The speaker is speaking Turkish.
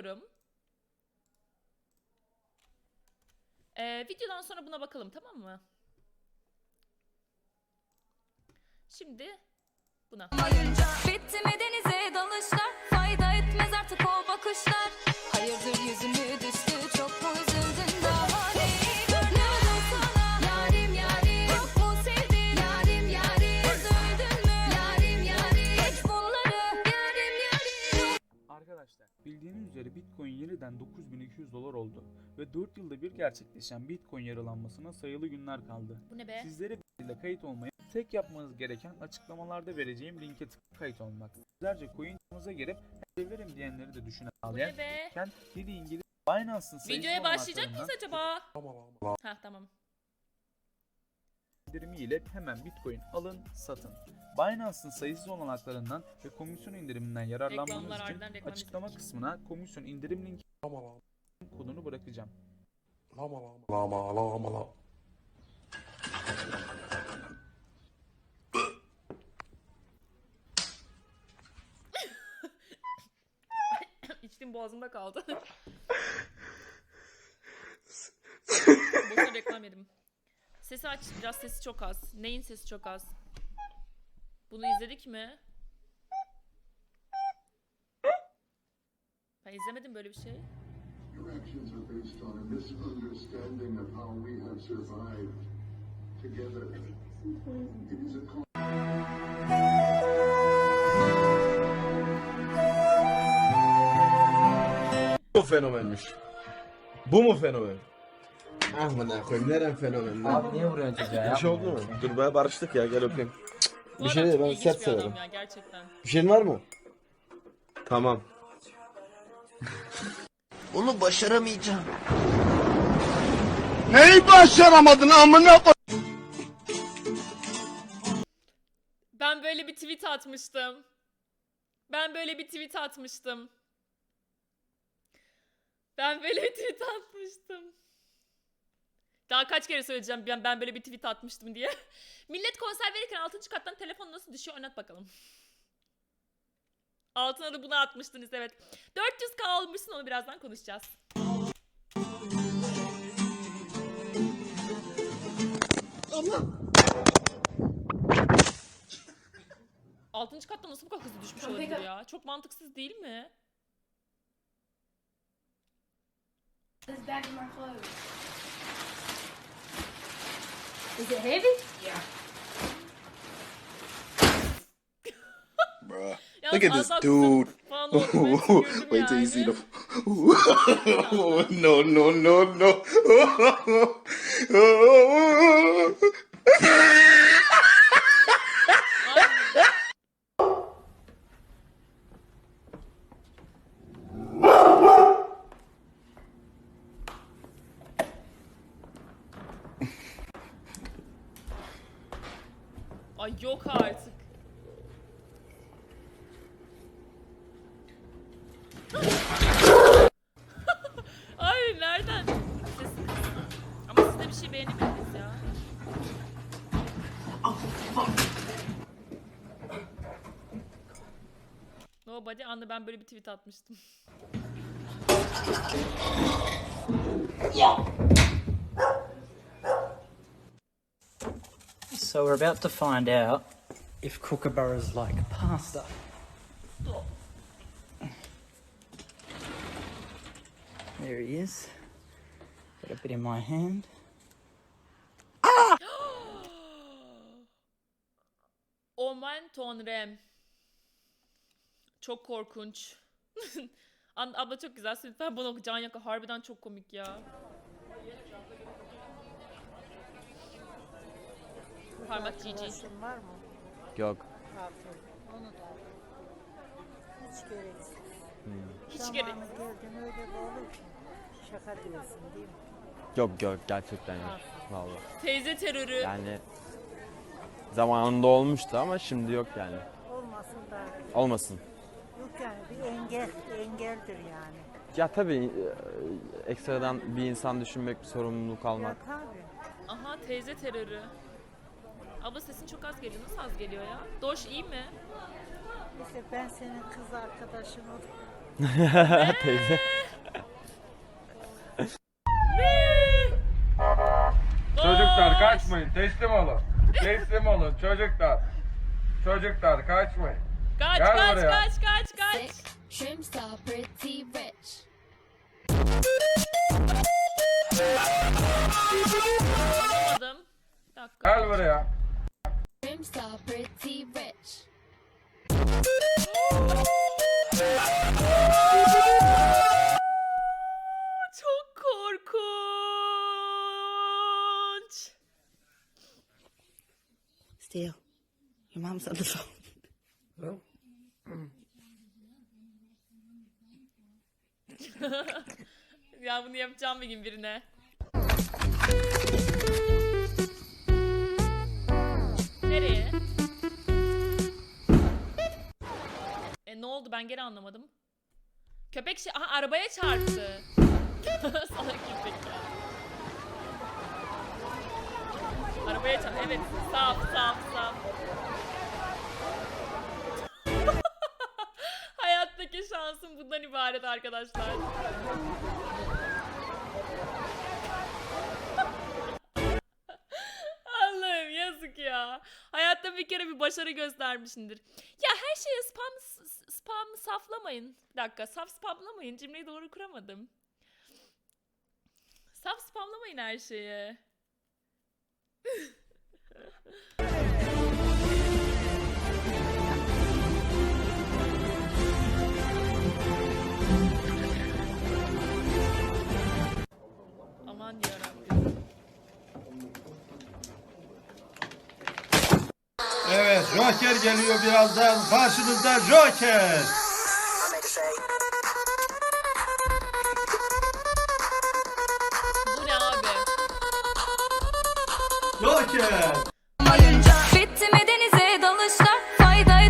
bakıyorum. Ee, videodan sonra buna bakalım tamam mı? Şimdi buna. Bitti mi denize dalışlar Fayda bildiğiniz üzere Bitcoin yeniden 9200 dolar oldu ve 4 yılda bir gerçekleşen Bitcoin yarılanmasına sayılı günler kaldı. Bu ne be? Sizlere ile kayıt olmaya tek yapmanız gereken açıklamalarda vereceğim linke tıklayıp kayıt olmak. Sizlerce coin'imize girip severim diyenleri de düşünen Bu sağlayan ne be? kendi dili İngiliz Binance'ın sayısız Videoya başlayacak mıyız acaba? Ha tamam. İndirimiyle hemen Bitcoin alın satın. Binance'ın sayısız olanaklarından ve komisyon indiriminden yararlanmanız Reklamlar için ardından reklam açıklama izledik. kısmına komisyon indirim linki kodunu bırakacağım. Lama lama lama. İçtiğim boğazımda kaldı. Boşuna reklam yedim. Sesi aç. Biraz sesi çok az. Neyin sesi çok az? Bunu izledik mi? Ben izlemedim böyle bir şey. Your actions are based on a misunderstanding of how we have survived together. It is a Bu fenomenmiş. Bu mu fenomen? Ah bana koyayım neren fenomen lan? Abi niye vuruyorsun çocuğa Bir şey oldu mu? Dur be barıştık ya gel öpeyim. Bu Bir şey adam değil, çok ben ilginç sert bir adam severim. Ya, gerçekten. Bir şeyin var mı? Tamam. Bunu başaramayacağım. Neyi başaramadın amına koy? Ben böyle bir tweet atmıştım. Ben böyle bir tweet atmıştım. Ben böyle bir tweet atmıştım. Daha kaç kere söyleyeceğim ben, ben böyle bir tweet atmıştım diye. Millet konser verirken 6. kattan telefon nasıl düşüyor oynat bakalım. Altına da bunu atmıştınız evet. 400k almışsın onu birazdan konuşacağız. Altıncı katta nasıl bu kadar hızlı düşmüş olabilir ya? Çok mantıksız değil mi? This bag of my clothes. Is it heavy? Bruh. Yalnız Look at this dude. Falan oldu. Ben tükürdüm Wait till you see the. no no no no. Ay yok artık. Ay nereden? Ama siz de bir şey beğenemediniz ya. Nobody anla ben böyle bir tweet atmıştım. So we're about to find out if kookaburras like pasta. There he is. Got a bit in my hand. Omen Tonrem. Çok korkunç. Abla çok güzel. Lütfen bunu. Can Yaka harbiden çok komik ya. Parmak GG. var mı? Yok. Aferin. Onu da. Hiç gereksiz. Hiç gerek. Zamanı geldin öyle olur ki. Şaka diyorsun değil mi? Yok yok gerçekten yok. Vallahi. Teyze terörü. Yani zamanında olmuştu ama şimdi yok yani. Olmasın da Olmasın. yok yani bir engel, engeldir yani. Ya tabii e, ekstradan bir insan düşünmek, bir sorumluluk Ya almak. tabii. Aha teyze terörü. Abla sesin çok az geliyor. Nasıl az geliyor ya? Doş iyi mi? İşte ben senin kız arkadaşın. Teyze. Çocuklar kaçmayın teslim olun. Teslim olun çocuklar. Çocuklar kaçmayın. Kaç Gel kaç buraya. kaç kaç kaç. Shrimps are pretty rich. Anlamadım. Bir dakika. Gel buraya. Shrimps are pretty rich. Çok korkunç. Still, your mom's on the phone. Ya bunu yapacağım bir gün birine. Anlamadım. Köpek şey aha arabaya çarptı. Salak köpek ya. Arabaya çarptı. Evet saf saf saf. Hayattaki şansım bundan ibaret arkadaşlar. Allah'ım yazık ya. Hayatta bir kere bir başarı göstermişindir. Ya her şeye spam s- spam saflamayın. Bir dakika saf spamlamayın. Cümleyi doğru kuramadım. Saf spamlamayın her şeye. Joker geliyor birazdan. Karşınızda Joker. Bu ne abi? Joker.